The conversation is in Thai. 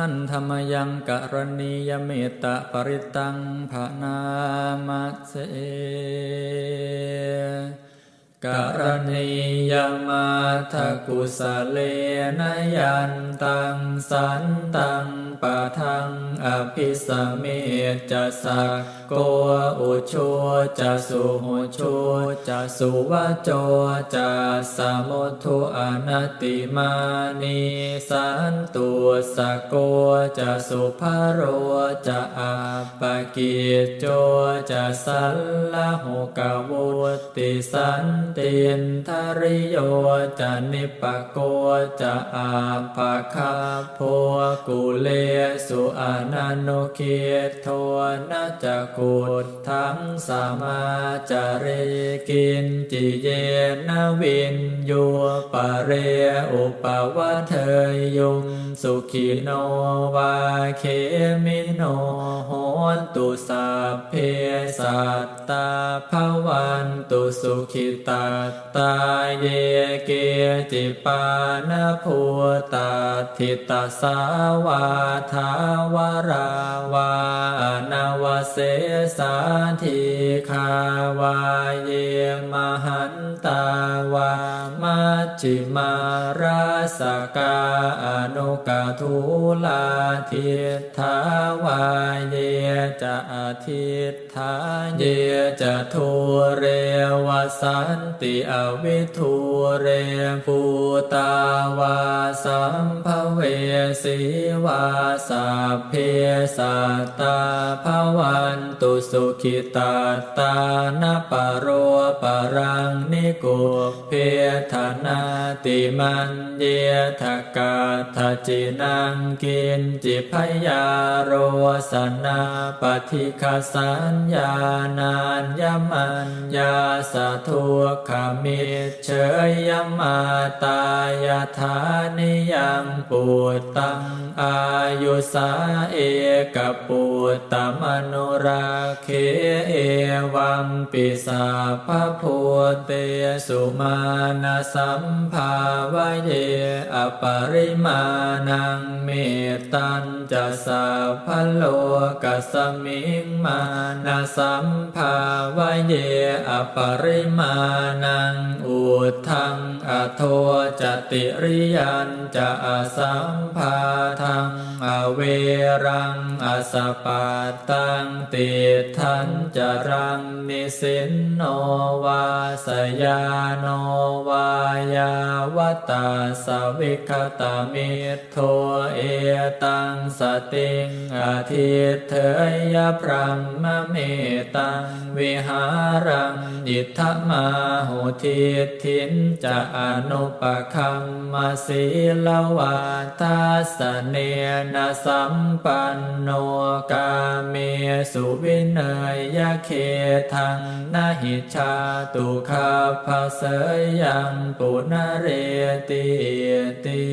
หันธรรมยังกรณียเมตตาปริตังภานามัสเอ กรณียมาทกุสเลนยันตังสันตังปะทังอภิสเมจะสักโกอุชัวจะสุหุชัวจะสุวะโจจะสมุทุอนติมานีสันตุสกโกจะสุภโรจะอาปกิจโจจะสัลละหุกวุติสันตินทริโยจะนิปปโกจะอาภาคาโพกุเลสุอานันโนเกโทนะจะกุดทั้งสามาจาเรกินจิเยนวินโยปะเรอุปวะเทยยุงสุขิโนวาเคมิโนโหนตุสัพเพสัตตาภวันตุสุขิตาตาเยเกจิปานาภูตาทิตาสาวาทาวราวานาวเสสาธิคาวาเยมหันตาวา จิมาราสกาอนุกาทุลาทิทาวาเยจะอาทิตถาเยจะทุเรวสันติอวิทุเรภูตาวาสัมภเวสีวาสัพเพสัตตาภวันตุสุขิตาตานปโร รังนิโกเพธนาติมันเยทกาทจินังกินจิพยาโรสนาปฏิคสัญญานานยมันยาสะทุกขมิเชยยมาตายธานิยังปูตังอายุสาเอกปูตมนุราเคเอวัมปิสาภพเตสุมาณสัมภาวะเยอปริมาณังเมตตัญจะสัพพโลกัสมิงมานาสัมภาวะเยอปริมาณังอุทังอโทจติริยันจะอสัมภาทังอเวรังอสปาตังติทันจะรังนิสินโนวาสยาโนวายาวตาสวิคตามิโทเอตังสติงอาทิเถยพรหมเมตังวิหารังยิทธมาหุทิทินจะอนุปคัมมาศีลวาทาสเนนะสัมปันโนกาเมสุวินัยยะเคทังนาหิชาตุคาภาเสยังปุณเรติเตี